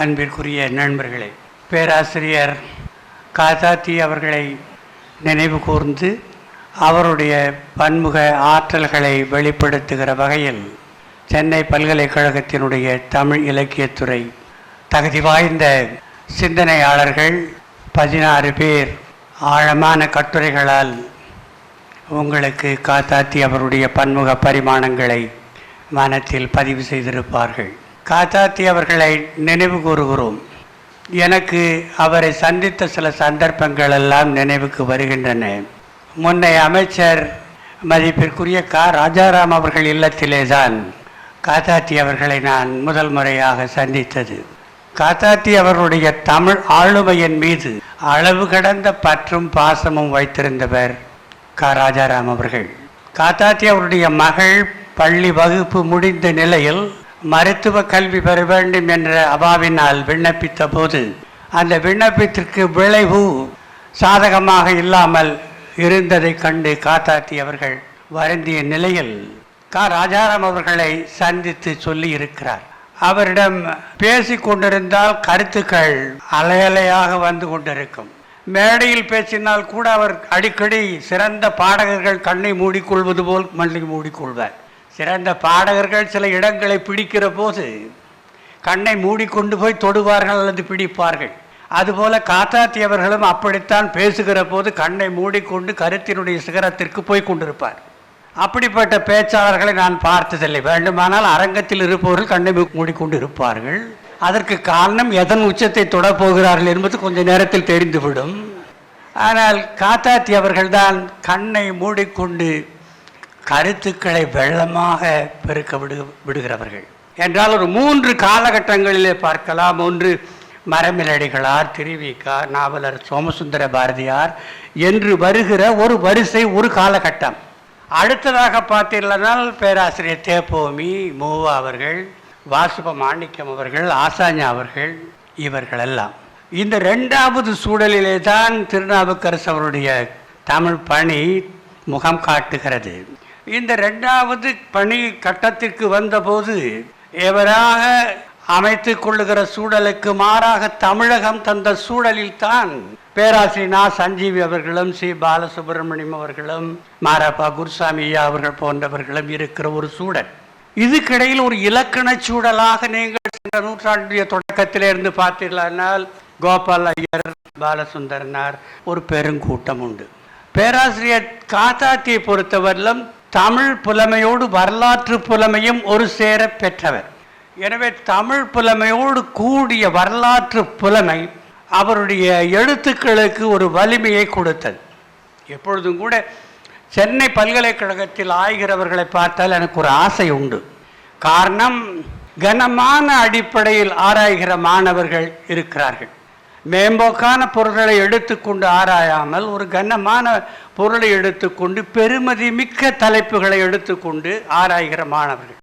அன்பிற்குரிய நண்பர்களே பேராசிரியர் காதாத்தி அவர்களை நினைவு கூர்ந்து அவருடைய பன்முக ஆற்றல்களை வெளிப்படுத்துகிற வகையில் சென்னை பல்கலைக்கழகத்தினுடைய தமிழ் இலக்கியத்துறை தகுதி வாய்ந்த சிந்தனையாளர்கள் பதினாறு பேர் ஆழமான கட்டுரைகளால் உங்களுக்கு காத்தாத்தி அவருடைய பன்முக பரிமாணங்களை மனத்தில் பதிவு செய்திருப்பார்கள். காத்தாத்தி அவர்களை நினைவு கூறுகிறோம். எனக்கு அவரை சந்தித்த சில சந்தர்ப்பங்கள் எல்லாம் நினைவுக்கு வருகின்றன. முன்னைய அமைச்சர் மதிப்பிற்குரிய கா. ராஜாராம் அவர்கள் இல்லத்திலே தான் காத்தாத்தி அவர்களை நான் முதல் முறையாக சந்தித்தது. காத்தாத்தி அவர்களுடைய தமிழ் ஆளுமையின் மீது அளவு கடந்த பற்றும் பாசமும் வைத்திருந்தவர் கா. ராஜாராம் அவர்கள். காத்தாத்தி அவருடைய மகள் பள்ளி வகுப்பு முடிந்த நிலையில் மருத்துவ கல்வி பெற வேண்டும் என்ற அபாவினால் விண்ணப்பித்த போது அந்த விண்ணப்பத்திற்கு விளைவு சாதகமாக இல்லாமல் இருந்ததை கண்டு காத்தாத்தி அவர்கள் வருந்திய நிலையில் கா. ராஜாராம் அவர்களை சந்தித்து சொல்லி இருக்கிறார் அவரிடம் பேசிக் கொண்டிருந்தால் கருத்துக்கள் அலையலையாக வந்து கொண்டிருக்கும். மேடையில் பேசினால் கூட அவர் அடிக்கடி சிறந்த பாடகர்கள் கண்ணை மூடிக்கொள்வது போல் மண்ணை மூடிக்கொள்வார். சிறந்த பாடகர்கள் சில இடங்களை பிடிக்கிற போது கண்ணை மூடிக்கொண்டு போய் தொடுவார்கள் அல்லது பிடிப்பார்கள். அதுபோல காத்தாத்தியவர்களும் அப்படித்தான் பேசுகிற போது கண்ணை மூடிக்கொண்டு கருத்தினுடைய சிகரத்திற்கு போய் கொண்டிருப்பார். அப்படிப்பட்ட பேச்சாளர்களை நான் பார்த்ததில்லை. வேண்டுமானால் அரங்கத்தில் இருப்பவர்கள் கண்ணை மூடிக்கொண்டு இருப்பார்கள். அதற்கு காரணம் எதன் உச்சத்தை தொடப்போகிறார்கள் என்பது கொஞ்ச நேரத்தில் தெரிந்துவிடும். ஆனால் காத்தாத்தி அவர்கள்தான் கண்ணை மூடிக்கொண்டு கருத்துக்களை வெள்ளமாக பெருக்க விடு விடுகிறவர்கள். என்றால் ஒரு மூன்று காலகட்டங்களிலே பார்க்கலாம். ஒன்று மரமிலடிகளார் திருவிக்கா நாவலர் சோமசுந்தர பாரதியார் என்று வருகிற ஒரு வரிசை ஒரு காலகட்டம். அடுத்ததாக பார்த்தீர்களானால் பேராசிரியர் தேப்போமி மூவா அவர்கள் வாசுப மாணிக்கம் அவர்கள் ஆசாஞா அவர்கள் இவர்களெல்லாம். இந்த ரெண்டாவது சூழலிலே தான் திருநாவுக்கரசு அவருடைய தமிழ் பணி முகம் காட்டுகிறது. இந்த ரெண்டாவது பணி கட்டத்திற்கு வந்தபோது எவராக அமைத்து கொள்ளுகிற சூழலுக்கு மாறாக தமிழகம் தந்த சூழலில் தான் பேராசிரியர் நா சஞ்சீவி அவர்களும் சி. பாலசுப்ரமணியம் அவர்களும் மாரப்பா குருசாமி ஐயா அவர்கள் போன்றவர்களும் இருக்கிற ஒரு சூழல். இதுக்கிடையில் ஒரு இலக்கண சூழலாக நீங்கள் சென்ற நூற்றாண்டுடைய தொடக்கத்திலிருந்து பார்த்தீர்களானால் கோபால் ஐயர் பாலசுந்தரனார் ஒரு பெருங்கூட்டம் உண்டு. பேராசிரியர் காத்தாத்தியை பொறுத்தவரையிலும் தமிழ் புலமையோடு வரலாற்று புலமையும் ஒரு சேர பெற்றவர். எனவே தமிழ் புலமையோடு கூடிய வரலாற்று புலமை அவருடைய எழுத்துக்களுக்கு ஒரு வலிமையை கொடுத்தது. எப்பொழுதும் கூட சென்னை பல்கலைக்கழகத்தில் ஆய்கிறவர்களை பார்த்தால் எனக்கு ஒரு ஆசை உண்டு. காரணம் கனமான அடிப்படையில் ஆராய்கிற மாணவர்கள் இருக்கிறார்கள். மேம்போக்கான பொருள்களை எடுத்துக்கொண்டு ஆராயாமல் ஒரு கனமான பொருளை எடுத்துக்கொண்டு பெருமதி மிக்க தலைப்புகளை எடுத்துக்கொண்டு ஆராய்கிற மாணவர்கள்.